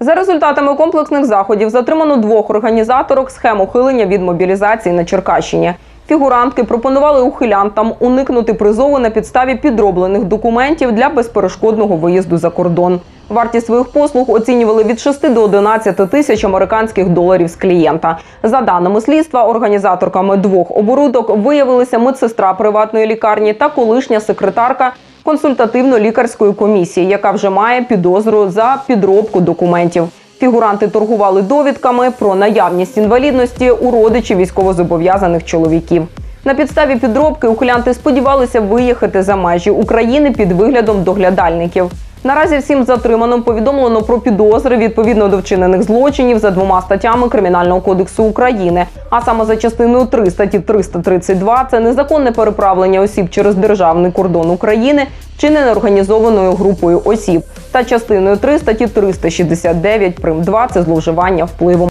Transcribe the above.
За результатами комплексних заходів затримано двох організаторок схем ухилення від мобілізації на Черкащині. Фігурантки пропонували ухилянтам уникнути призову на підставі підроблених документів для безперешкодного виїзду за кордон. Вартість своїх послуг оцінювали від 6 до 11 тисяч американських доларів з клієнта. За даними слідства, організаторками двох оборудок виявилися медсестра приватної лікарні та колишня секретарка консультативно-лікарської комісії, яка вже має підозру за підробку документів. Фігуранти торгували довідками про наявність інвалідності у родичів військовозобов'язаних чоловіків. На підставі підробки ухилянти сподівалися виїхати за межі України під виглядом доглядальників. Наразі всім затриманим повідомлено про підозри відповідно до вчинених злочинів за двома статтями Кримінального кодексу України, а саме за частиною 3 статті 332 – це незаконне переправлення осіб через державний кордон України, вчинене організованою групою осіб, та частиною 3 статті 369 прим. 2 – це зловживання впливом.